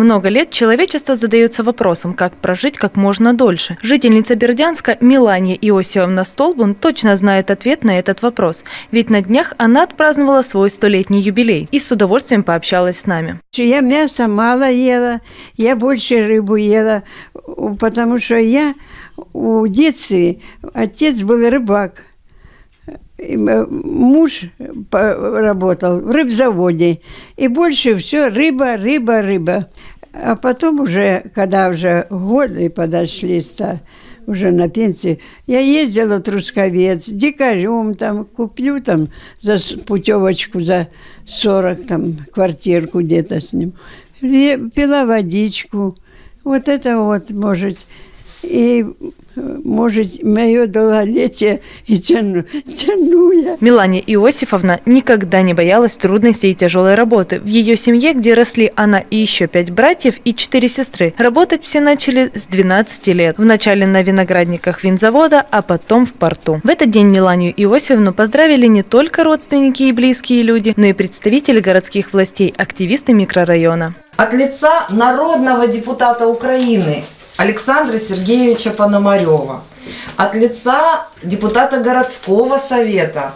Много лет человечество задается вопросом, как прожить как можно дольше. Жительница Бердянска Милания Иосифовна Столбун точно знает ответ на этот вопрос, ведь на днях она отпраздновала свой столетний юбилей и с удовольствием пообщалась с нами. Я мясо мало ела, я больше рыбу ела, потому что я у детстве, отец был рыбак. М- Муж работал в рыбзаводе. И больше все рыба, рыба, рыба. А потом уже, когда уже годы подошли, ста- уже на пенсию, я ездила в Трусковец, дикарем там, куплю там за путевочку за 40 там квартирку где-то с ним. Пила водичку. Вот это вот, может, и, может, мое долголетие и тяну, тяну я. Милания Иосифовна никогда не боялась трудностей и тяжелой работы. В ее семье, где росли она и еще пять братьев и четыре сестры, работать все начали с 12 лет. Вначале на виноградниках винзавода, а потом в порту. В этот день Миланию Иосифовну поздравили не только родственники и близкие люди, но и представители городских властей, активисты микрорайона. От лица народного депутата Украины Александра Сергеевича Пономарева, от лица депутата городского совета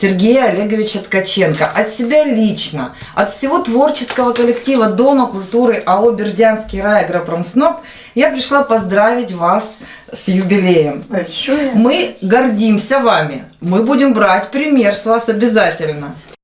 Сергея Олеговича Ткаченко, от себя лично, от всего творческого коллектива Дома культуры АО «Бердянский рай Агропромснаб» я пришла поздравить вас с юбилеем. Большое. Мы гордимся вами. Мы будем брать пример с вас обязательно.